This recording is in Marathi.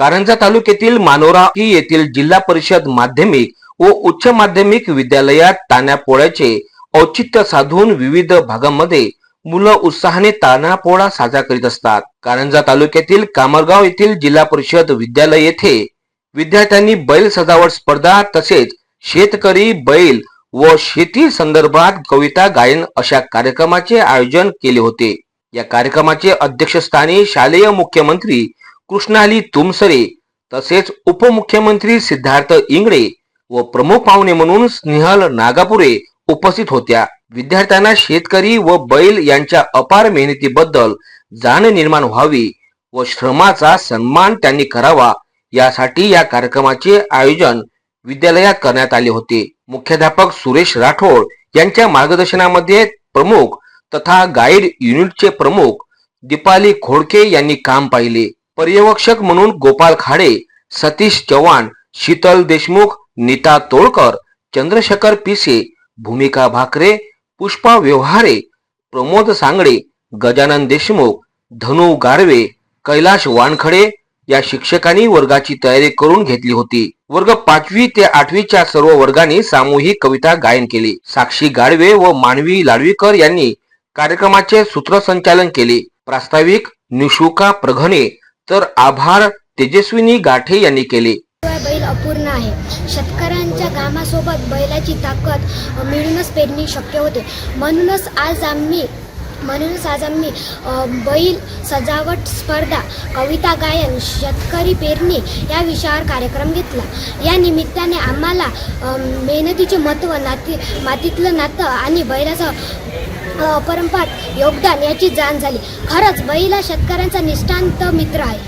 कारंजा तालुक्यातील मानोरा येथील जिल्हा परिषद माध्यमिक व उच्च माध्यमिक विद्यालयात तान्या पोळ्याचे औचित्य साधून विविध भागांमध्ये मुलं उत्साहाने तान्हा पोळा साजरा करीत असतात. कारंजा तालुक्यातील कामरगाव येथील जिल्हा परिषद विद्यालय येथे विद्यार्थ्यांनी बैल सजावट स्पर्धा तसेच शेतकरी बैल व शेती संदर्भात कविता गायन अशा कार्यक्रमाचे आयोजन केले होते. या कार्यक्रमाचे अध्यक्षस्थानी शालेय मुख्यमंत्री कृष्णाली तुमसरे तसेच उपमुख्यमंत्री सिद्धार्थ इंगळे व प्रमुख पाहुणे म्हणून स्नेहल नागापुरे उपस्थित होत्या. विद्यार्थ्यांना शेतकरी व बैल यांच्या अपार मेहनतीबद्दल जाण निर्माण व्हावी व श्रमाचा सन्मान त्यांनी करावा यासाठी या कार्यक्रमाचे आयोजन विद्यालयात करण्यात आले होते. मुख्याध्यापक सुरेश राठोड यांच्या मार्गदर्शनामध्ये प्रमुख तथा गाईड युनिटचे प्रमुख दीपाली खोडके यांनी काम पाहिले. पर्यवेक्षक म्हणून गोपाल खाडे सतीश चव्हाण शीतल देशमुख नीता तोळकर चंद्रशेखर पिसे भूमिका भाकरे पुष्पा व्यवहारे प्रमोद सांगडे गजानन देशमुख धनु गारवे कैलाश वानखडे या शिक्षकांनी वर्गाची तयारी करून घेतली होती. वर्ग पाचवी ते आठवीच्या सर्व वर्गांनी सामूहिक कविता गायन केली. साक्षी गाडवे व मानवी लाडवीकर यांनी कार्यक्रमाचे सूत्रसंचालन केले. प्रास्ताविक निशुका प्रघणे तर आभार तेजस्विनी गाठे यांनी केले. शिवाय बैल अपूर्ण आहे. शेतकऱ्यांच्या कामासोबत बैलाची ताकद मिळूनच पेरणी शक्य होते. म्हणूनच आज आम्ही म्हणूनच आज आम्ही बैल सजावट स्पर्धा कविता गायन शेतकरी पेरणी या विषयावर कार्यक्रम घेतला. या निमित्ताने आम्हाला मेहनतीचे महत्त्व नाती मातीतलं नातं आणि बैलाचं अ, अपरंपार योगदान याची जाण झाली. खरंच बैल हा शेतकऱ्यांचा निष्ठांत मित्र आहे.